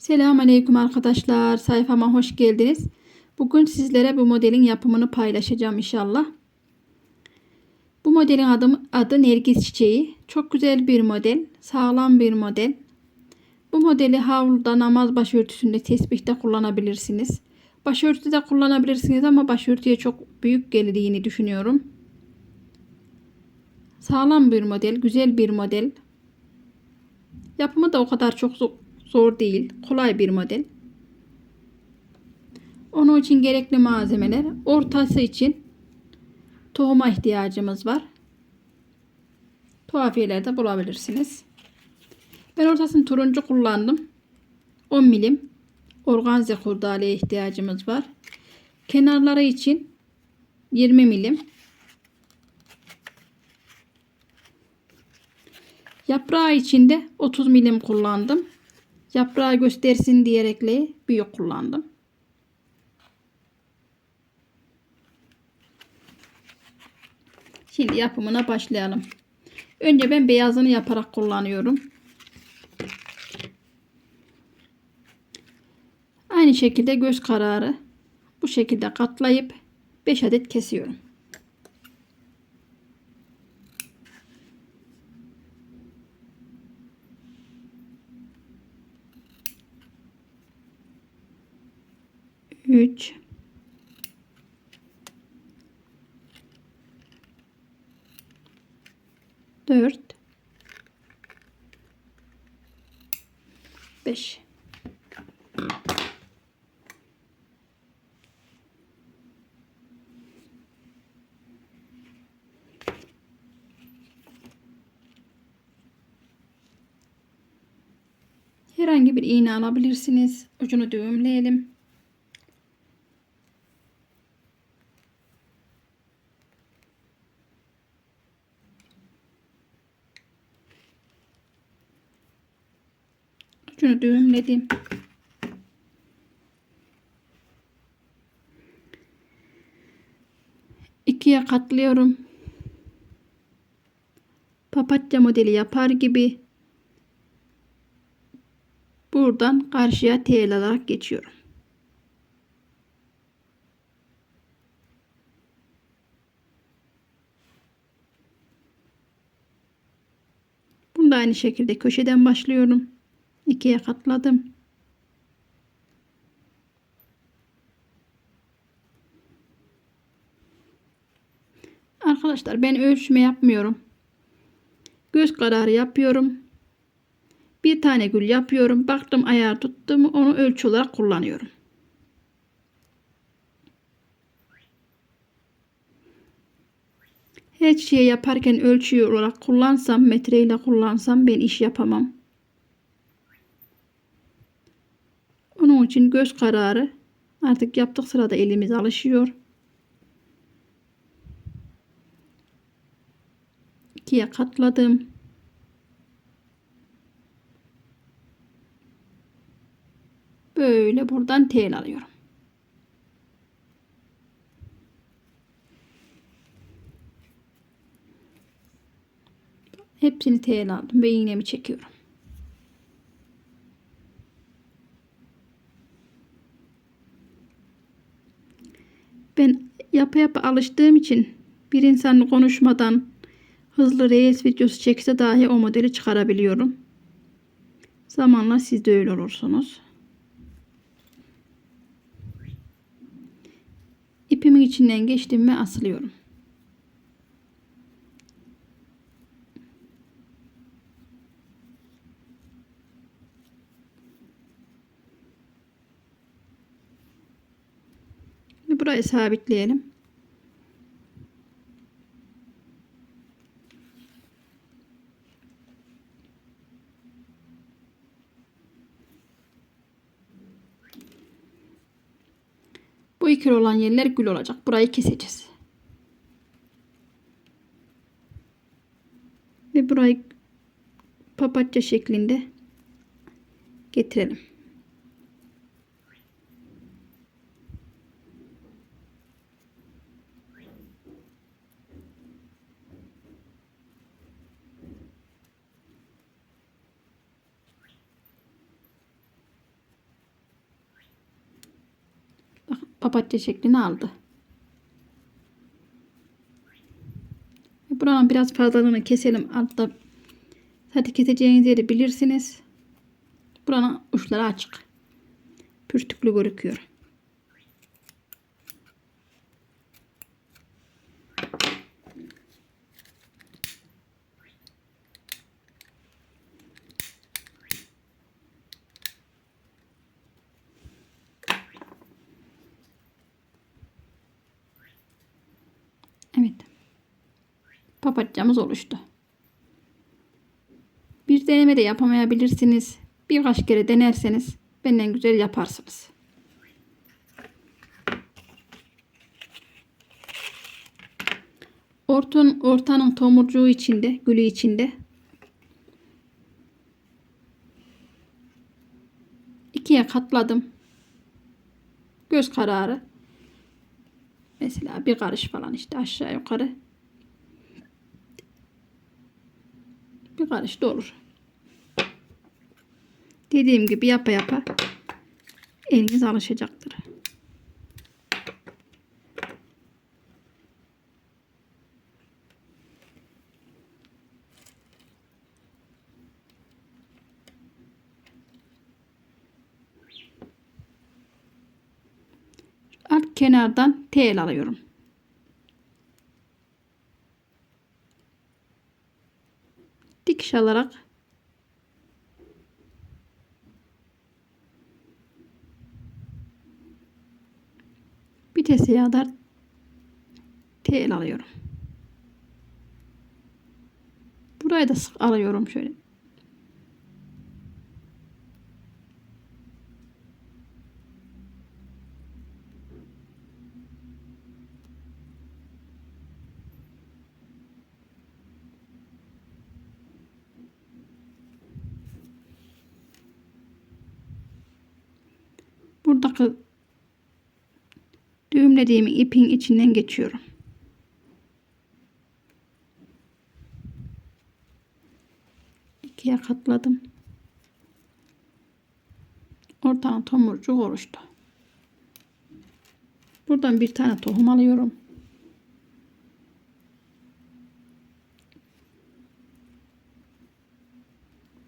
Selamünaleyküm arkadaşlar. Sayfama hoş geldiniz. Bugün sizlere bu modelin yapımını paylaşacağım inşallah. Bu modelin adı, adı Nergis Çiçeği. Çok güzel bir model. Sağlam bir model. Bu modeli havluda, namaz başörtüsünde, tesbihte kullanabilirsiniz. Başörtüde de kullanabilirsiniz ama başörtüye çok büyük geldiğini düşünüyorum. Sağlam bir model, güzel bir model. Yapımı da o kadar çok zor, değil. Kolay bir model. Onun için gerekli malzemeler ortası için tohuma ihtiyacımız var. Tuhafiyelerde bulabilirsiniz. Ben ortasını turuncu kullandım. 10 milim organze kurdaleye ihtiyacımız var. Kenarları için 20 milim. Yaprağı için de 30 milim kullandım. Yaprağı göstersin diyerekle büyük kullandım. Şimdi yapımına başlayalım. Önce ben beyazını yaparak kullanıyorum. Aynı şekilde göz kararı bu şekilde katlayıp 5 adet kesiyorum. Üç. Dört. Beş. Herhangi bir iğne alabilirsiniz. Ucunu düğümleyelim. Ucunu düğümledim. İkiye katlıyorum. Papatya modeli yapar gibi buradan karşıya tel alarak geçiyorum. Bunu da aynı şekilde köşeden başlıyorum. İkiye katladım. Arkadaşlar ben ölçme yapmıyorum. Göz kararı yapıyorum. Bir tane gül yapıyorum. Baktım ayar tuttu mu onu ölçü olarak kullanıyorum. Her şeyi yaparken ölçü olarak kullansam, metreyle kullansam ben iş yapamam. Onun için göz kararı artık yaptık sırada elimiz alışıyor. İkiye katladım. Böyle buradan tel alıyorum. Hepsini tel aldım ve iğnemi çekiyorum. Ben yapa yapa alıştığım için bir insan konuşmadan hızlı reels videosu çekse dahi o modeli çıkarabiliyorum. Zamanla siz de öyle olursunuz. İpimin içinden geçtim ve asılıyorum. Burayı sabitleyelim. Bu ikili olan yerler gül olacak. Burayı keseceğiz. Ve burayı papatya şeklinde getirelim. Papatya şeklini aldı. Buranın biraz fazlalığını keselim. Altta zaten keseceğiniz yeri bilirsiniz. Buranın uçları açık. Pürtüklü gözüküyor. Papatyamız oluştu. Bir deneme de yapamayabilirsiniz. Birkaç kere denerseniz benden güzel yaparsınız. Ortanın, ortanın tomurcuğu içinde, gülü içinde ikiye katladım. Göz kararı. Mesela bir karış falan işte aşağı yukarı. Bir karış da olur. Dediğim gibi yapa yapa eliniz alışacaktır. Alt kenardan tel alıyorum. Dikiş alarak vitese kadar tel alıyorum. Burayı da sık alıyorum şöyle. Buradaki düğümlediğim ipin içinden geçiyorum. İkiye katladım. Ortadan tomurcuk oluştu. Buradan bir tane tohum alıyorum.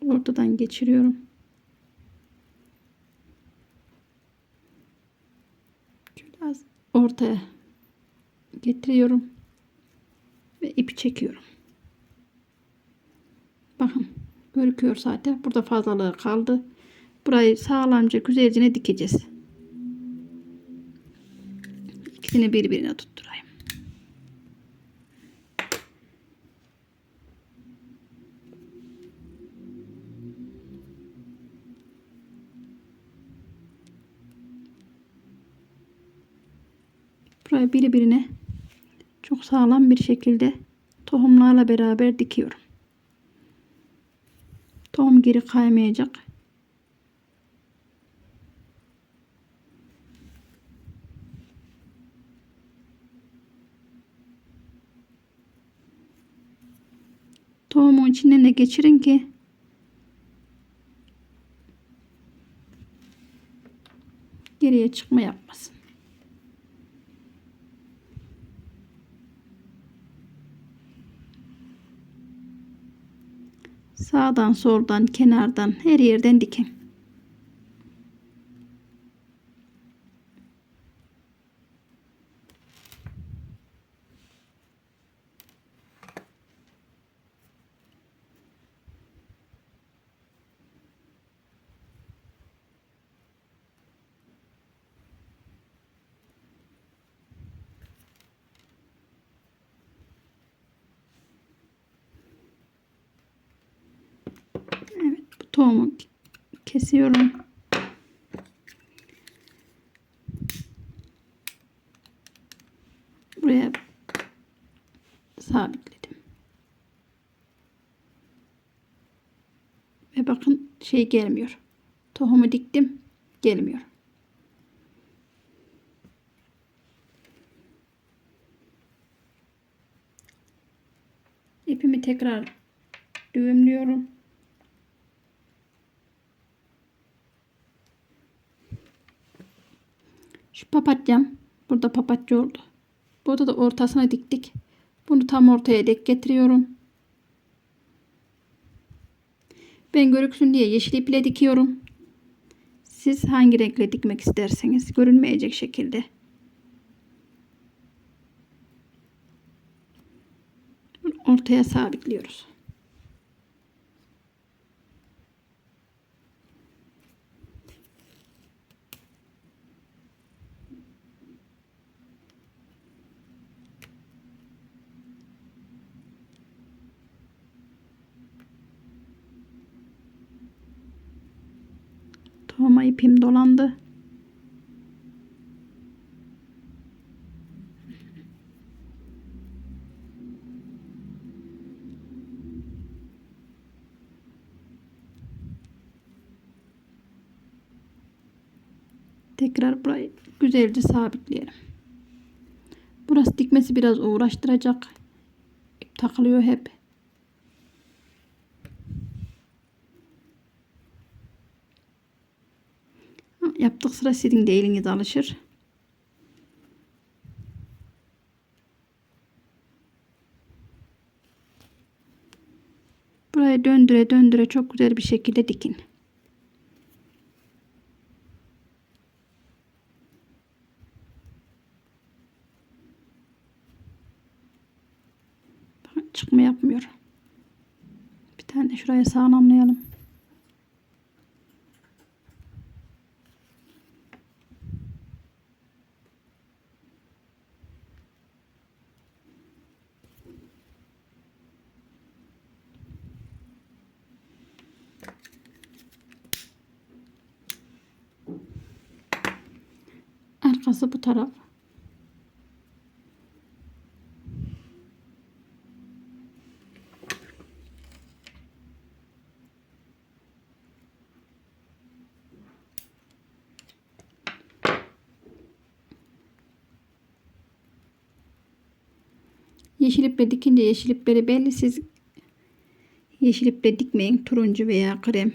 Ortadan geçiriyorum. Biraz ortaya getiriyorum ve ipi çekiyorum. Bakın görüküyor zaten. Burada fazlalığı kaldı. Burayı sağlamca güzelce dikeceğiz. İkisini birbirine tutturayım. Burayı birbirine çok sağlam bir şekilde tohumlarla beraber dikiyorum. Tohum geri kaymayacak. Tohumun içinden de geçirin ki geriye çıkma yapmasın. Sağdan soldan kenardan her yerden dikin. Evet bu tohumu kesiyorum. Buraya sabitledim. Ve bakın şey gelmiyor. Tohumu diktim. Gelmiyor. İpimi tekrar düğümlüyorum. Şu papatyam burada papatya oldu. Burada da ortasına diktik. Bunu tam ortaya dek getiriyorum. Ben görüksün diye yeşil iple dikiyorum. Siz hangi renkle dikmek isterseniz görünmeyecek şekilde. Ortaya sabitliyoruz. Tohuma ipim dolandı. Tekrar burayı güzelce sabitleyelim. Burası dikmesi biraz uğraştıracak. İp takılıyor hep. Yaptık sıra sizin de eliniz alışır. Buraya döndüre döndüre çok güzel bir şekilde dikin. Çıkma yapmıyor. Bir tane şuraya sağlamlayalım. Arkası bu taraf. Yeşil iple dikince yeşil ipleri belli. Siz yeşil iple dikmeyin. Turuncu veya krem.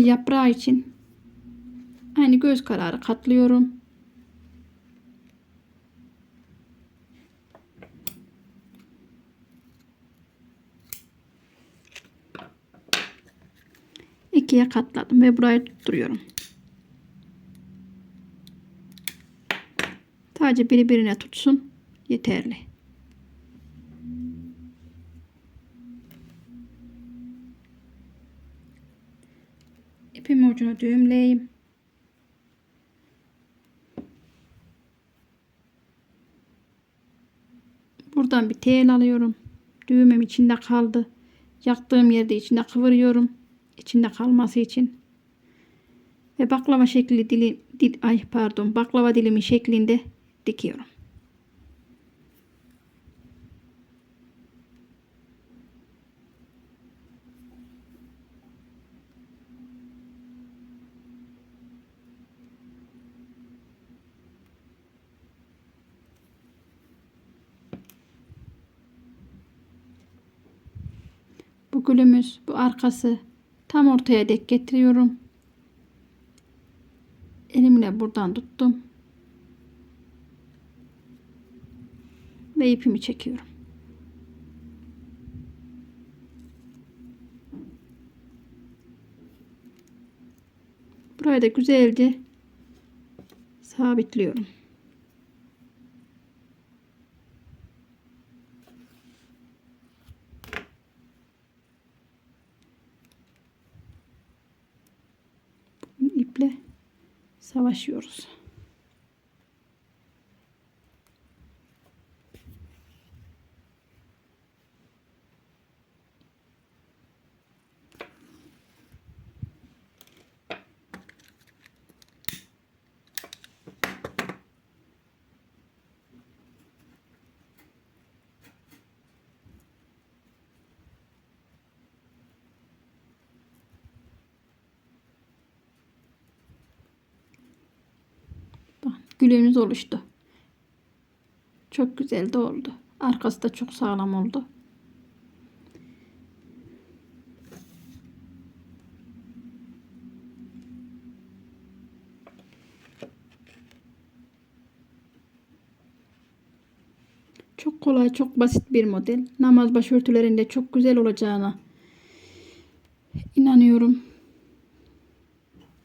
Şimdi yaprağı için aynı göz kararı katlıyorum. ikiye katladım ve burayı tutturuyorum. Sadece birbirine tutsun yeterli. İpim ucunu düğümleyeyim. Buradan bir tel alıyorum. Düğümüm içinde kaldı. Yaktığım yerde içinde kıvırıyorum. İçinde kalması için. Ve baklava şekli dili, dil, ay pardon baklava dilimi şeklinde dikiyorum. Bu gülümüz, bu arkası tam ortaya dek getiriyorum. Elimle buradan tuttum. Ve ipimi çekiyorum. Burayı da güzelce sabitliyorum. iple savaşıyoruz. Gülüğümüz oluştu. Çok güzel de oldu. Arkası da çok sağlam oldu. Çok kolay, çok basit bir model. Namaz başörtülerinde çok güzel olacağına inanıyorum.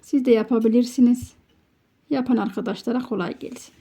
Siz de yapabilirsiniz. Yapan arkadaşlara kolay gelsin.